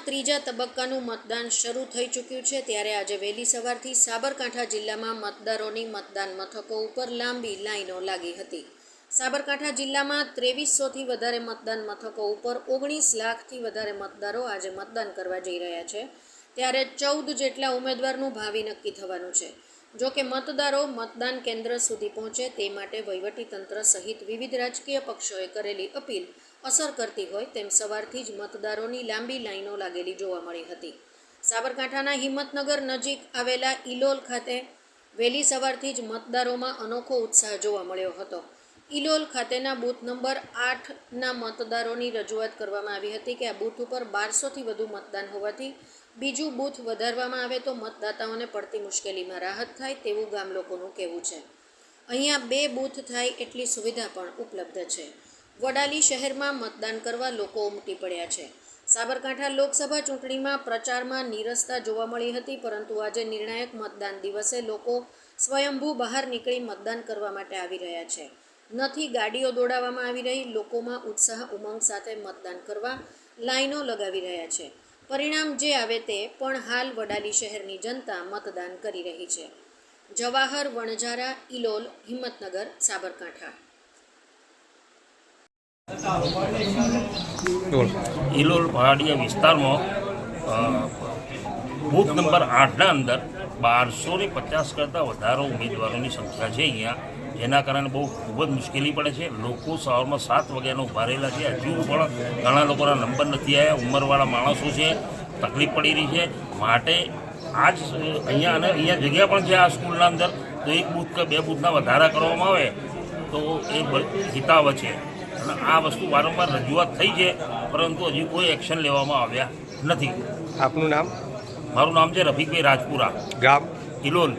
ત્રીજા તબક્કાનું મતદાન શરૂ થઈ ચૂક્યું છે ત્યારે આજે વહેલી સવારથી સાબરકાંઠા જિલ્લામાં મતદારોની મતદાન મથકો ઉપર લાંબી લાઈનો લાગી હતી. સાબરકાંઠા જિલ્લામાં ત્રેવીસોથી વધારે મતદાન મથકો ઉપર ઓગણીસ લાખથી વધારે મતદારો આજે મતદાન કરવા જઈ રહ્યા છે. ત્યારે ચૌદ જેટલા ઉમેદવારનું ભાવિ નક્કી થવાનું છે. જો કે મતદારો મતદાન કેન્દ્ર સુધી પહોંચે તે માટે વહીવટીતંત્ર સહિત વિવિધ રાજકીય પક્ષોએ કરેલી અપીલ અસર કરતી હોય તેમ સવારથી જ મતદારોની લાંબી લાઈનો લાગેલી જોવા મળી હતી. સાબરકાંઠાના હિંમતનગર નજીક આવેલા ઇલોલ ખાતે વહેલી સવારથી જ મતદારોમાં અનોખો ઉત્સાહ જોવા મળ્યો હતો. ઇલોલ ખાતેના બૂથ નંબર આઠના મતદારોની રજૂઆત કરવામાં આવી હતી કે આ બૂથ ઉપર બારસોથી વધુ મતદાન હોવાથી બીજું બૂથ વધારવામાં આવે તો મતદાતાઓને પડતી મુશ્કેલીમાં રાહત થાય તેવું ગામ લોકોનું કહેવું છે. અહીંયા બે બૂથ થાય એટલી સુવિધા પણ ઉપલબ્ધ છે. વડાલી શહેરમાં મતદાન કરવા લોકો ઉમટી પડ્યા છે. સાબરકાંઠા લોકસભા ચૂંટણીમાં પ્રચારમાં નીરસતા જોવા મળી હતી, પરંતુ આજે નિર્ણાયક મતદાન દિવસે લોકો સ્વયંભૂ બહાર નીકળી મતદાન કરવા માટે આવી રહ્યા છે. નથી ગાડીઓ દોડાવવામાં આવી રહી, લોકોમાં ઉત્સાહ ઉમંગ સાથે મતદાન કરવા લાઈનો લગાવી રહ્યા છે. પરિણામ જે આવે તે પણ હાલ વડાલી શહેરની જનતા મતદાન કરી રહી છે. જવાહર, વણઝારા ઇલોલ હિંમતનગર, સાબરકાંઠા. ઇલોલ પહાડિયા વિસ્તારમાં બૂથ નંબર આઠના અંદર બારસો ને પચાસ કરતાં વધારે ઉમેદવારોની સંખ્યા છે અહીંયા, જેના કારણે બહુ ખૂબ જ મુશ્કેલી પડે છે. લોકો સવારમાં સાત વાગ્યાનો ઊભા રહેલા છે. હજુ પણ ઘણા લોકોના નંબર નથી આવ્યા. ઉંમરવાળા માણસો છે. તકલીફ પડી રહી છે. માટે આજ અહીંયા અને અહીંયા જગ્યા પણ છે આ સ્કૂલના અંદર. તો એક બૂથ કે બે બૂથના વધારા કરવામાં આવે તો એ હિતાવ છે. અને આ વસ્તુ વારંવાર રજૂઆત થઈ છે, પરંતુ હજી કોઈ એક્શન લેવામાં આવ્યા નથી. આપનું નામ? મારું નામ છે રફીકભાઈ રાજપુરા. ગામ? ઇલોલ